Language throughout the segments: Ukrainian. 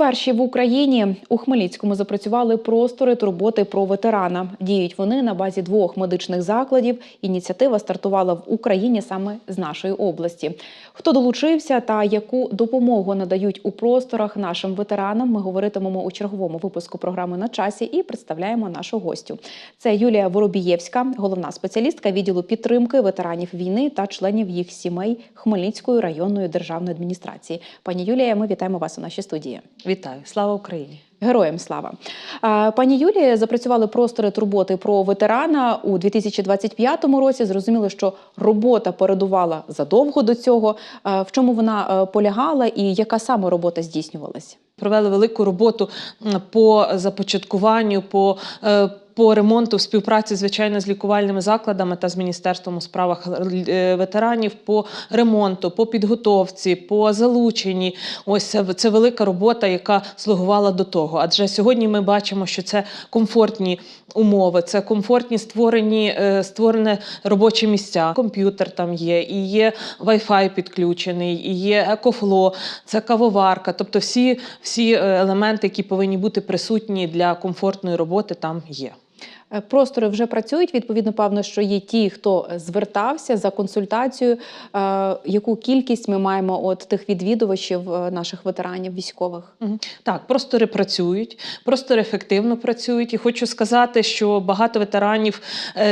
Перші в Україні у Хмельницькому запрацювали простори турботи про ветерана. Діють вони на базі двох медичних закладів. Ініціатива стартувала в Україні саме з нашої області. Хто долучився та яку допомогу надають у просторах нашим ветеранам, ми говоритимемо у черговому випуску програми на часі і представляємо нашу гостю. Це Юлія Воробієвська, головна спеціалістка відділу підтримки ветеранів війни та членів їх сімей Хмельницької районної державної адміністрації. Пані Юлія, ми вітаємо вас у нашій студії. Вітаю, слава Україні! Героям слава пані Юлія запрацювали простори турботи про ветерана у 2025 році. Зрозуміло, що робота передувала задовго до цього. В чому вона е, полягала і яка саме робота здійснювалася? Провели велику роботу по започаткуванню, по, е, по ремонту в співпраці, звичайно, з лікувальними закладами та з Міністерством у справах е, ветеранів по ремонту, по підготовці, по залученні. Ось це, велика робота, яка слугувала до того. Адже сьогодні ми бачимо, що це комфортні умови, це комфортні створені е, створені робочі місця. Комп'ютер там є, і є Wi-Fi підключений, і є екофло, це кавоварка. Тобто всі, всі е, елементи, які повинні бути присутні для комфортної роботи, там є. Е, Простори вже працюють. Відповідно, певно, що є ті, хто звертався за консультацією. Е, Яку кількість ми маємо от тих відвідувачів е, наших ветеранів військових? Так, простори працюють, простори ефективно працюють. І хочу сказати, що багато ветеранів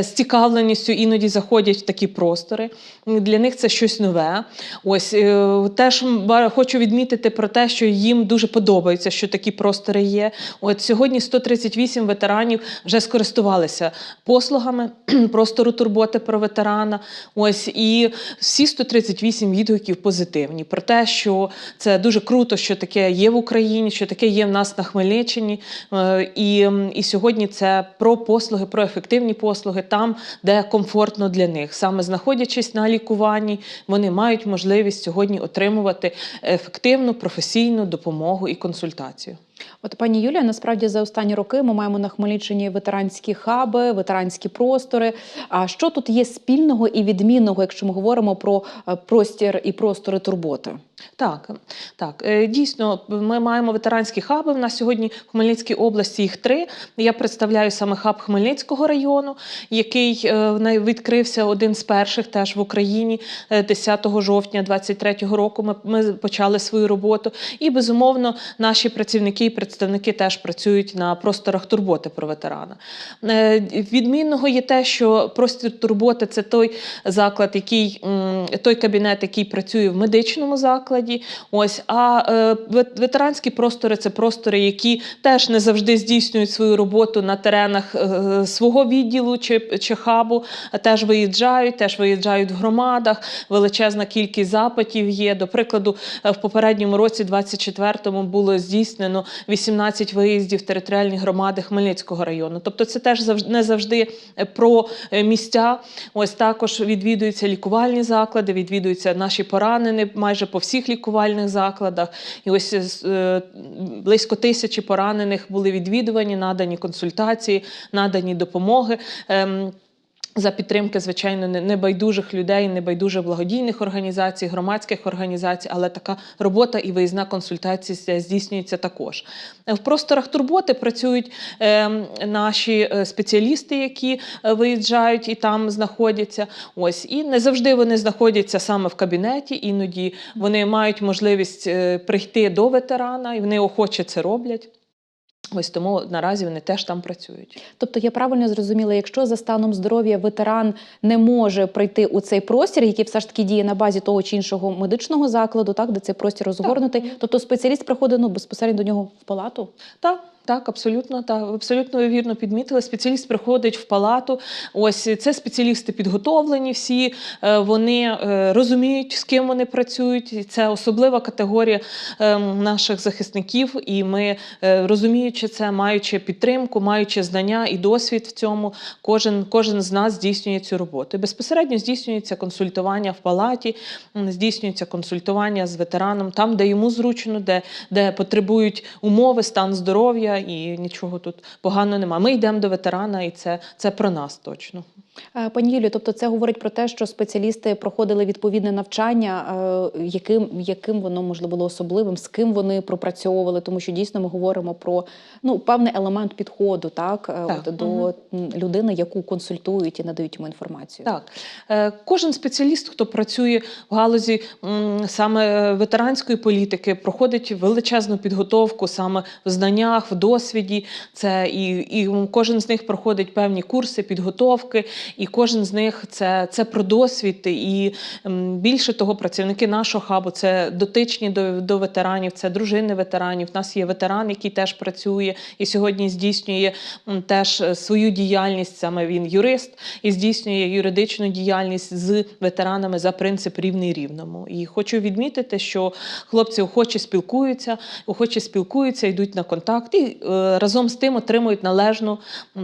з цікавленістю іноді заходять в такі простори. Для них це щось нове. Ось теж хочу відмітити про те, що їм дуже подобається, що такі простори є. От сьогодні 138 ветеранів вже скористувалися послугами простору турботи про ветерана. Ось і всі 138 відгуків позитивні про те, що це дуже круто, що таке є в Україні, що таке є в нас на Хмельниччині. Е, І, і сьогодні це про послуги, про ефективні послуги там, де комфортно для них. Саме знаходячись на лікуванні, вони мають можливість сьогодні отримувати ефективну професійну допомогу і консультацію. От пані Юлія, насправді за останні роки ми маємо на Хмельниччині ветеранські хаби, ветеранські простори. А що тут є спільного і відмінного, якщо ми говоримо про е, простір і простори турботи? Так, так, Е, дійсно, ми маємо ветеранські хаби. В нас сьогодні в Хмельницькій області їх три. Я представляю саме хаб Хмельницького району, який е, відкрився один з перших теж в Україні е, 10 жовтня 2023 року. Ми, ми почали свою роботу. І безумовно, наші працівники і представники теж працюють на просторах турботи про ветерана. Е, Відмінного є те, що простір турботи це той заклад, який той кабінет, який працює в медичному закладі. Ось а е, ветеранські простори це простори, які теж не завжди здійснюють свою роботу на теренах е, свого відділу чи, чи хабу. Теж виїжджають, теж виїжджають в громадах. Величезна кількість запитів є. До прикладу, е, в попередньому році, 24-му, було здійснено 18 виїздів в територіальні громади Хмельницького району. Тобто, це теж завж- не завжди е, про е, місця. Ось також відвідуються лікувальні заклади, відвідуються наші поранені майже по всіх лікувальних закладах. І ось е, близько тисячі поранених були відвідувані, надані консультації, надані допомоги. Ем, за підтримки, звичайно, небайдужих людей, небайдужих благодійних організацій, громадських організацій, але така робота і виїзна консультація здійснюється також. В просторах турботи працюють е, наші е, спеціалісти, які е, виїжджають і там знаходяться. Ось і не завжди вони знаходяться саме в кабінеті. Іноді вони мають можливість е, прийти до ветерана, і вони охоче це роблять. Ось тому наразі вони теж там працюють. Тобто я правильно зрозуміла, якщо за станом здоров'я ветеран не може прийти у цей простір, який все ж таки діє на базі того чи іншого медичного закладу, так де цей простір розгорнутий, тобто спеціаліст приходить ну, безпосередньо до нього в палату. Так, так, абсолютно так. Абсолютно вірно підмітили. Спеціаліст приходить в палату. Ось це спеціалісти підготовлені. Всі е, вони е, розуміють, з ким вони працюють. Це особлива категорія е, наших захисників. І ми е, розуміючи це, маючи підтримку, маючи знання і досвід в цьому, кожен, кожен з нас здійснює цю роботу. Безпосередньо здійснюється консультування в палаті, здійснюється консультування з ветераном там, де йому зручно, де, де потребують умови, стан здоров'я, і нічого тут поганого нема. Ми йдемо до ветерана, і це, це про нас точно. Е, Пані Юлію, тобто це говорить про те, що спеціалісти проходили відповідне навчання, е, яким, яким воно можливо було особливим, з ким вони пропрацьовували, тому що дійсно ми говоримо про ну певний елемент підходу, так, е, Так, От, до м, людини, яку консультують і надають йому інформацію. Так, кожен спеціаліст, хто працює в галузі саме ветеранської політики, проходить величезну підготовку саме в знаннях, в досвіді. Це і, і кожен з них проходить певні курси, підготовки, і кожен з них це, це про досвід. І більше того, працівники нашого хабу це дотичні до, до ветеранів, це дружини ветеранів. У нас є ветеран, який теж працює і сьогодні здійснює теж е, свою діяльність. Саме він юрист і здійснює юридичну діяльність з ветеранами за принцип рівний рівному. І хочу відмітити, що хлопці охоче спілкуються, охоче спілкуються, йдуть на контакт і е, разом з тим отримують належну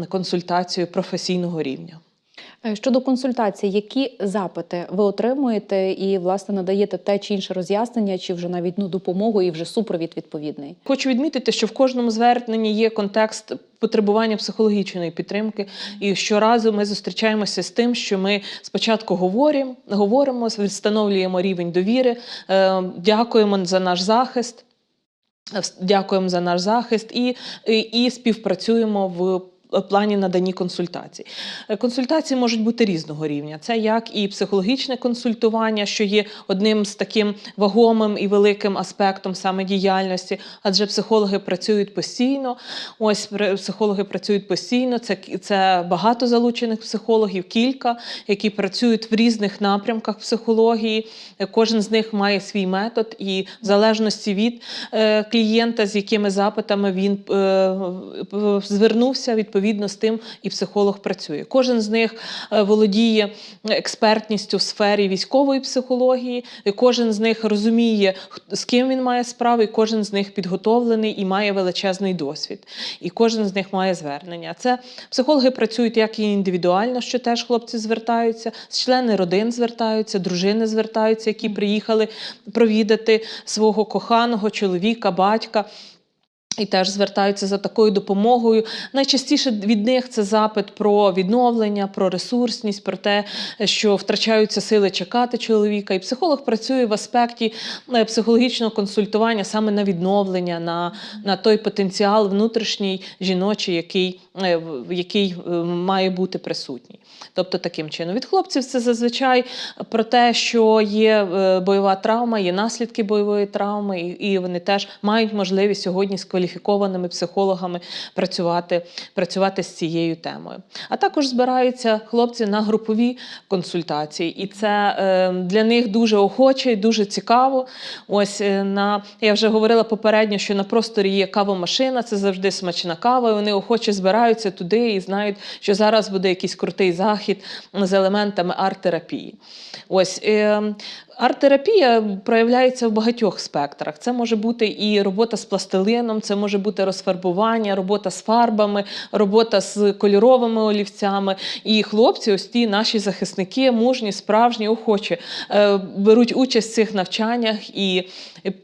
консультацію професійного рівня. Е, Щодо консультацій, які запити ви отримуєте і власне надаєте те чи інше роз'яснення, чи вже навіть ну допомогу і вже супровід відповідний? Хочу відмітити, що в кожному зверненні є контекст потребування психологічної підтримки. І щоразу ми зустрічаємося з тим, що ми спочатку говоримо, говоримо, встановлюємо рівень довіри, е, дякуємо за наш захист. Дякуємо за наш захист і, і, і співпрацюємо в плані наданні консультацій. Е, Консультації можуть бути різного рівня. Це як і психологічне консультування, що є одним з таким вагомим і великим аспектом саме діяльності, адже психологи працюють постійно. Ось психологи працюють постійно. Це, це багато залучених психологів, кілька, які працюють в різних напрямках психології. Е, Кожен з них має свій метод, і в залежності від е, клієнта, з якими запитами він е, е, звернувся, відповідно з тим і психолог працює. Кожен з них е, володіє експертністю в сфері військової психології, кожен з них розуміє, з ким він має справу, і кожен з них підготовлений і має величезний досвід. І кожен з них має звернення. Це психологи працюють як і індивідуально, що теж хлопці звертаються, члени родин звертаються, дружини звертаються, які приїхали провідати свого коханого чоловіка, батька. І теж звертаються за такою допомогою. Найчастіше від них це запит про відновлення, про ресурсність, про те, що втрачаються сили чекати чоловіка. І психолог працює в аспекті е, психологічного консультування саме на відновлення, на, на той потенціал внутрішній жіночий, який, який е, має бути присутній. Тобто таким чином. Від хлопців це зазвичай про те, що є е, бойова травма, є наслідки бойової травми, і, вони теж мають можливість сьогодні з кваліфікованими психологами працювати, працювати з цією темою. А також збираються хлопці на групові консультації, і це е, для них дуже охоче і дуже цікаво. Ось е, на я вже говорила попередньо, що на просторі є кавомашина, це завжди смачна кава. і Вони охоче збираються туди і знають, що зараз буде якийсь крутий захід з елементами арт-терапії. Ось е, арт-терапія проявляється в багатьох спектрах. Це може бути і робота з пластилином, це може бути розфарбування, робота з фарбами, робота з кольоровими олівцями. І хлопці, ось ті наші захисники, мужні, справжні, охочі, е, беруть участь в цих навчаннях, і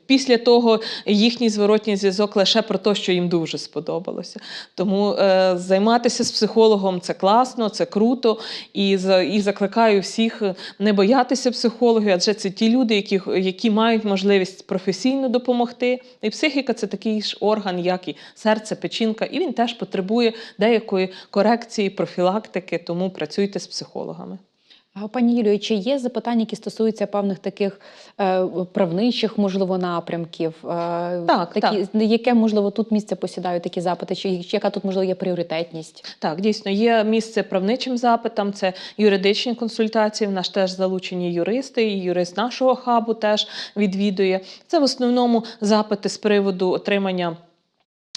після того їхній зворотній зв'язок лише про те, що їм дуже сподобалося. Тому е, займатися з психологом це класно, це круто. І, закликаю всіх не боятися психологів, адже це ті люди, які, які мають можливість професійно допомогти. І психіка це такий ж орган, як і серце, печінка, і він теж потребує деякої корекції, профілактики, тому працюйте з психологами. Пані Юлію, чи є запитання, які стосуються певних таких е, правничих, можливо, напрямків? Е, Так, такі, Яке, можливо, тут місце посідають такі запити, чи, чи яка тут, можливо, є пріоритетність? Так, дійсно, є місце правничим запитам, це юридичні консультації. В нас теж залучені юристи, і юрист нашого хабу теж відвідує. Це в основному запити з приводу отримання.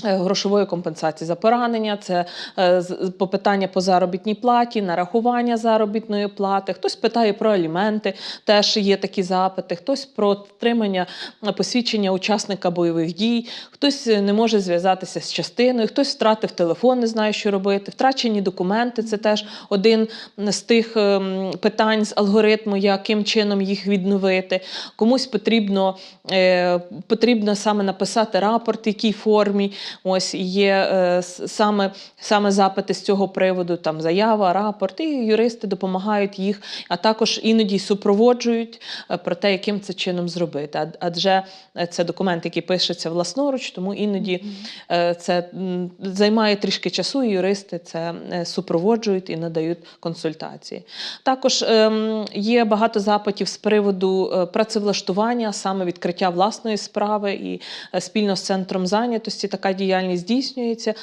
Е, Грошової компенсації за поранення, це е, попитання по заробітній платі, нарахування заробітної плати. Хтось питає про аліменти, теж є такі запити. Хтось про отримання е, посвідчення учасника бойових дій, хтось не може зв'язатися з частиною, хтось втратив телефон, не знає, що робити. Втрачені документи це теж один з тих ем, питань з алгоритму, яким чином їх відновити. Комусь потрібно, потрібно саме написати рапорт, в якій формі. Ось є е, саме, саме запити з цього приводу, там заява, рапорт, і юристи допомагають їх, а також іноді супроводжують е, про те, яким це чином зробити. Ад- Адже е, це документ, який пишеться власноруч, тому іноді е, це займає трішки часу, і юристи це супроводжують і надають консультації. Також ем, є багато запитів з приводу працевлаштування, саме відкриття власної справи, і спільно з центром зайнятості така діяльність здійснюється.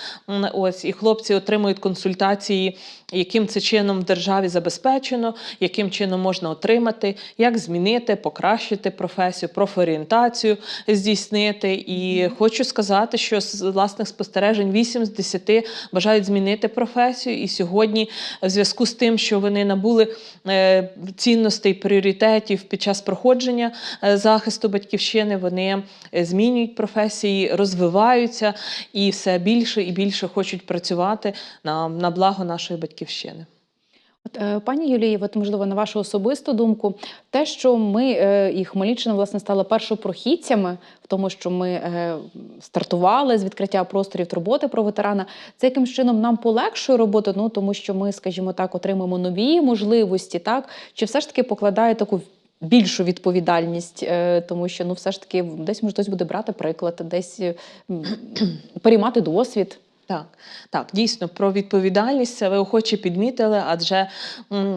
Ось і хлопці отримують консультації, яким це чином в державі забезпечено, яким чином можна отримати, як змінити, покращити професію, профорієнтацію здійснити. І хочу сказати, що з власних спостережень 8 з 10 бажають змінити професію. І сьогодні, в зв'язку з тим, що вони набули е, цінностей, пріоритетів під час проходження е, захисту батьківщини, вони е, змінюють професії, розвиваються і все більше і більше хочуть працювати на, на благо нашої батьківщини. От, е, пані Юлії, от можливо, на вашу особисту думку, те, що ми е, і Хмельниччина власне стала першопрохідцями в тому, що ми е, стартували з відкриття просторів турботи про ветерана, це якимсь чином нам полегшує роботу, ну тому що ми, скажімо так, отримаємо нові можливості, так чи все ж таки покладає таку. Більшу відповідальність, тому що ну все ж таки десь може хтось буде брати приклад, десь переймати досвід. Так, так, дійсно про відповідальність ви охоче підмітили, адже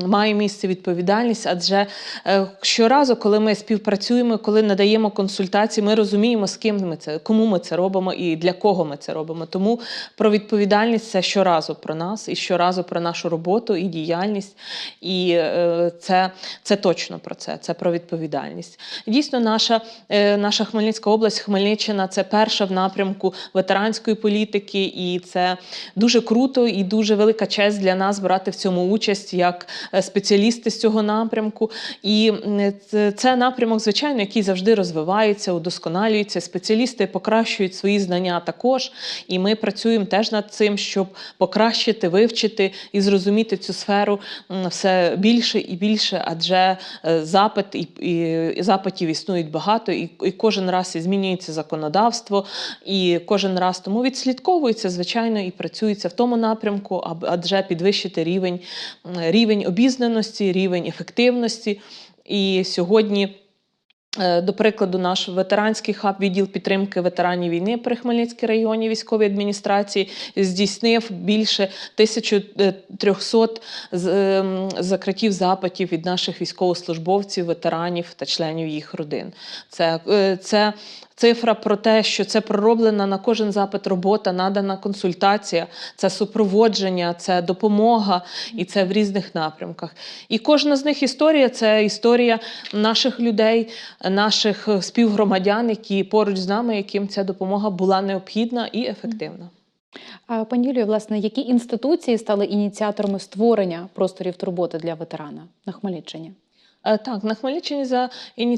має місце відповідальність. Адже е, щоразу, коли ми співпрацюємо, коли надаємо консультації, ми розуміємо, з ким ми це, кому ми це робимо і для кого ми це робимо. Тому про відповідальність це щоразу про нас і щоразу про нашу роботу і діяльність. І е, це, це точно про це. Це про відповідальність. Дійсно, наша, е, наша Хмельницька область, Хмельниччина це перша в напрямку ветеранської політики, і це дуже круто і дуже велика честь для нас брати в цьому участь як е, спеціалісти з цього напрямку. І це- напрямок, звичайно, який завжди розвивається, удосконалюється. Спеціалісти покращують свої знання також. І ми працюємо теж над цим, щоб покращити, вивчити і зрозуміти цю сферу все більше і більше, адже е, запит і, і запитів існують багато, і, і кожен раз і змінюється законодавство, і кожен раз тому відслідковується, звичайно, і працюється в тому напрямку, адже підвищити рівень, рівень обізнаності, рівень ефективності. І сьогодні. Е, До прикладу, наш ветеранський хаб, відділ підтримки ветеранів війни при Хмельницькій районній військовій адміністрації здійснив більше 1300 з- ем, закриттів запитів від наших військовослужбовців, ветеранів та членів їх родин. Це, е, це цифра про те, що це пророблена на кожен запит робота, надана консультація, це супроводження, це допомога, і це в різних напрямках. І кожна з них історія це історія наших людей, наших співгромадян, які поруч з нами, яким ця допомога була необхідна і ефективна. А пані Юлію, власне, які інституції стали ініціаторами створення просторів турботи для ветерана на Хмельниччині? Е, Так, на Хмельниччині за,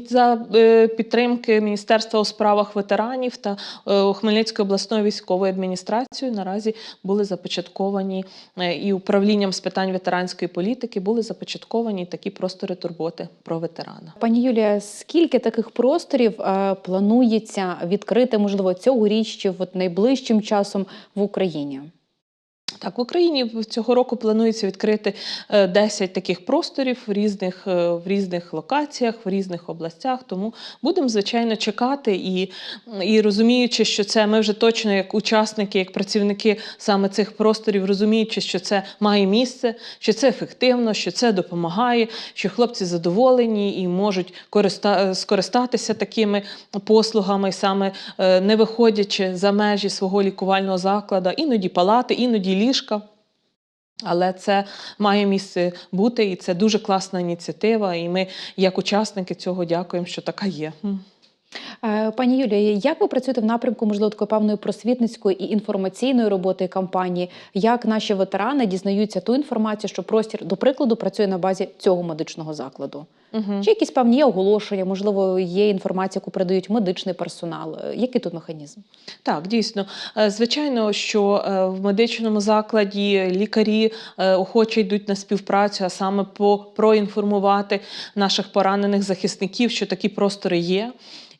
за е, підтримки Міністерства у справах ветеранів та е, Хмельницької обласної військової адміністрації наразі були започатковані і управлінням з питань ветеранської політики були започатковані такі простори турботи про ветерана. Пані Юлія, скільки таких просторів планується відкрити, можливо, цьогоріч чи от найближчим часом в Україні? Так, в Україні цього року планується відкрити е, 10 таких просторів в різних, е, в різних локаціях, в різних областях. Тому будемо, звичайно, чекати і, і розуміючи, що це ми вже точно як учасники, як працівники саме цих просторів, розуміючи, що це має місце, що це ефективно, що це допомагає, що хлопці задоволені і можуть користа- скористатися такими послугами, саме е, не виходячи за межі свого лікувального закладу, іноді палати, іноді ліжка. Але це має місце бути, і це дуже класна ініціатива. І ми, як учасники цього, дякуємо, що така є. Е, Пані Юлія, як ви працюєте в напрямку можливо такої певної просвітницької і інформаційної роботи кампанії? Як наші ветерани дізнаються ту інформацію, що простір, до прикладу, працює на базі цього медичного закладу? Мгм. Чи якісь певні є оголошення, можливо, є інформація, яку передають медичний персонал? Який тут механізм? Так, дійсно. Е, Звичайно, що е, в медичному закладі лікарі е, охоче йдуть на співпрацю, а саме по проінформувати наших поранених захисників, що такі простори є.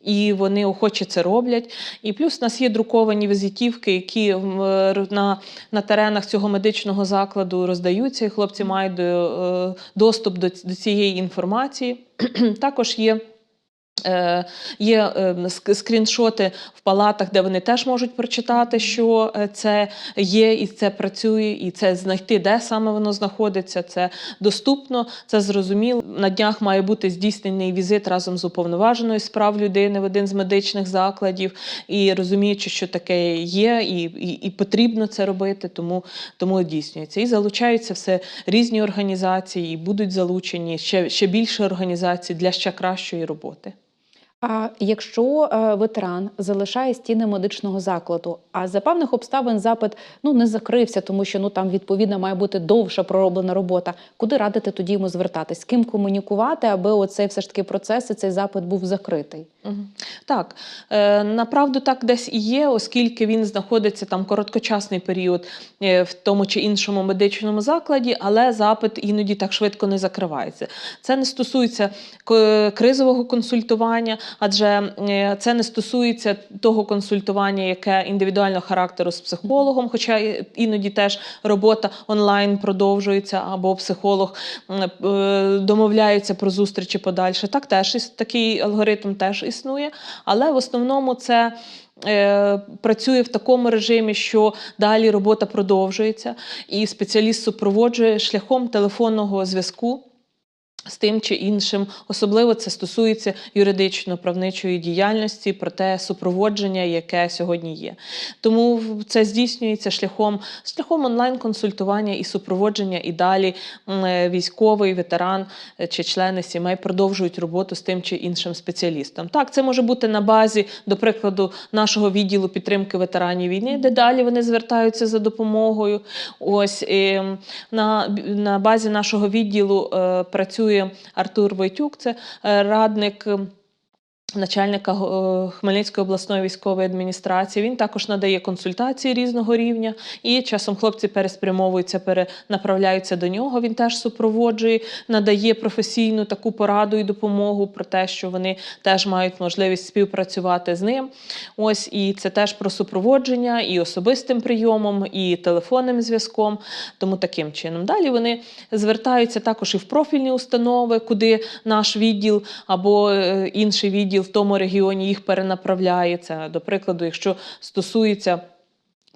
І вони охоче це роблять. І плюс у нас є друковані візитівки, які на, на теренах цього медичного закладу роздаються, і хлопці мають е, доступ до, до цієї інформації. Також є. Е, Є е, скріншоти в палатах, де вони теж можуть прочитати, що е, це є, і це працює, і це знайти, де саме воно знаходиться. Це доступно, це зрозуміло. На днях має бути здійснений візит разом з уповноваженою з прав людини в один з медичних закладів. І розуміючи, що таке є, і, і, і потрібно це робити, тому, тому здійснюється. І залучаються все різні організації, і будуть залучені ще, ще більше організацій для ще кращої роботи. А якщо е, ветеран залишає стіни медичного закладу, а за певних обставин запит ну не закрився, тому що ну там відповідно має бути довша пророблена робота. Куди радити тоді йому звертатись? З ким комунікувати, аби оцей все ж таки процес і цей запит був закритий? Так, е, направду так десь і є, оскільки він знаходиться там короткочасний період е, в тому чи іншому медичному закладі, але запит іноді так швидко не закривається. Це не стосується кризового консультування, адже е, це не стосується того консультування, яке індивідуального характеру з психологом, хоча іноді теж робота онлайн продовжується, або психолог е, домовляється про зустрічі подальше. Так теж такий алгоритм теж існує, але в основному це. е, Працює в такому режимі, що далі робота продовжується, і спеціаліст супроводжує шляхом телефонного зв'язку з тим чи іншим. Особливо це стосується юридично-правничої діяльності, проте супроводження, яке сьогодні є. Тому це здійснюється шляхом, шляхом онлайн-консультування і супроводження, і далі е, військовий, ветеран е, чи члени сімей продовжують роботу з тим чи іншим спеціалістом. Так, це може бути на базі, до прикладу, нашого відділу підтримки ветеранів війни, де далі вони звертаються за допомогою. Ось і на, на базі нашого відділу е, працює Артур Войтюк, це е, радник. Начальника е, Хмельницької обласної військової адміністрації він також надає консультації різного рівня, і часом хлопці переспрямовуються, перенаправляються до нього. Він теж супроводжує, надає професійну таку пораду і допомогу про те, що вони теж мають можливість співпрацювати з ним. Ось і це теж про супроводження і особистим прийомом, і телефонним зв'язком. Тому таким чином. Далі вони звертаються також і в профільні установи, куди наш відділ або е, інший відділ в тому регіоні їх перенаправляє. Це, до прикладу, якщо стосується.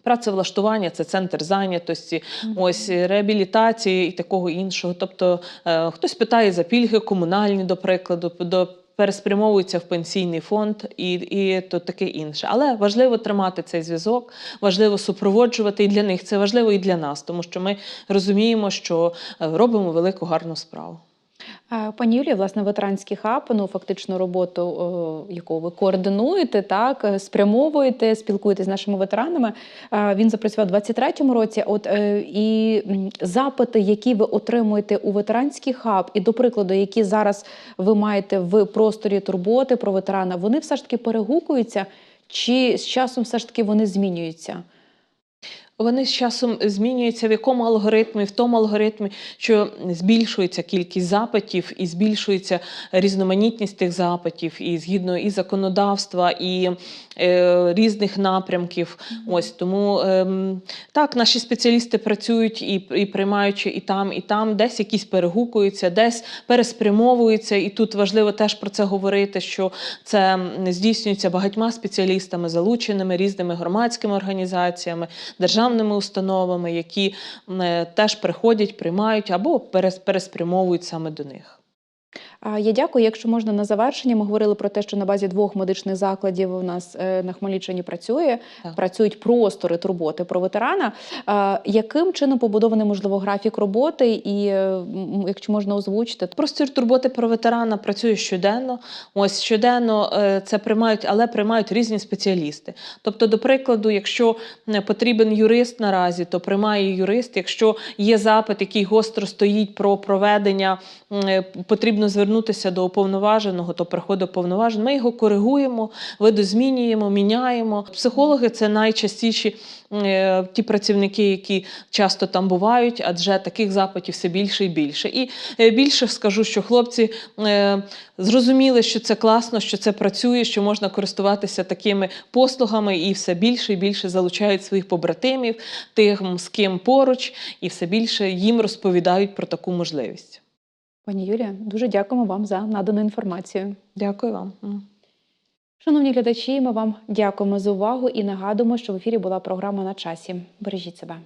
Працевлаштування це центр зайнятості, ось е, реабілітації і такого іншого. Тобто е, хтось питає за пільги комунальні, до прикладу, до переспрямовується в пенсійний фонд і, і то таке інше. Але важливо тримати цей зв'язок, важливо супроводжувати і для них це важливо і для нас, тому що ми розуміємо, що е, робимо велику гарну справу. А, Пані Юлія, власне, ветеранський хаб, ну фактично роботу, яку ви координуєте, так е, спрямовуєте, спілкуєтесь з нашими ветеранами. Він запрацював у 23-му році. От е, і запити, які ви отримуєте у ветеранський хаб, і до прикладу, які зараз ви маєте в просторі турботи про ветерана, вони все ж таки перегукуються, чи з часом все ж таки вони змінюються? Вони з часом змінюються в якому алгоритмі, в тому алгоритмі, що збільшується кількість запитів і збільшується різноманітність тих запитів, і згідно і законодавства, і е, різних напрямків. Ось тому ем, так, наші спеціалісти працюють і, і приймаючи і там, і там, десь якісь перегукуються, десь переспрямовуються. І тут важливо теж про це говорити, що це здійснюється багатьма спеціалістами, залученими різними громадськими організаціями, державними установами, які е, теж приходять, приймають або перес- переспрямовують саме до них. Я дякую. Якщо можна на завершення, ми говорили про те, що на базі двох медичних закладів у нас е, на Хмельниччині працює, Так. працюють простори турботи про ветерана. Яким чином побудований можливо графік роботи, і е, якщо можна озвучити, Простір турботи про ветерана працює щоденно. Ось щоденно е, це приймають, але приймають різні спеціалісти. Тобто, до прикладу, якщо потрібен юрист наразі, то приймає юрист. Якщо є запит, який гостро стоїть про проведення, потрібно звернутися звернутися до уповноваженого, то приходить уповноважений. Ми його коригуємо, видозмінюємо, міняємо. Психологи це найчастіші е, ті працівники, які часто там бувають, адже таких запитів все більше і більше. І е, більше скажу, що хлопці е, зрозуміли, що це класно, що це працює, що можна користуватися такими послугами, і все більше і більше залучають своїх побратимів, тих, з ким поруч, і все більше їм розповідають про таку можливість. Пані Юлія, дуже дякуємо вам за надану інформацію. Дякую вам. Шановні глядачі, ми вам дякуємо за увагу і нагадуємо, що в ефірі була програма на часі. Бережіть себе.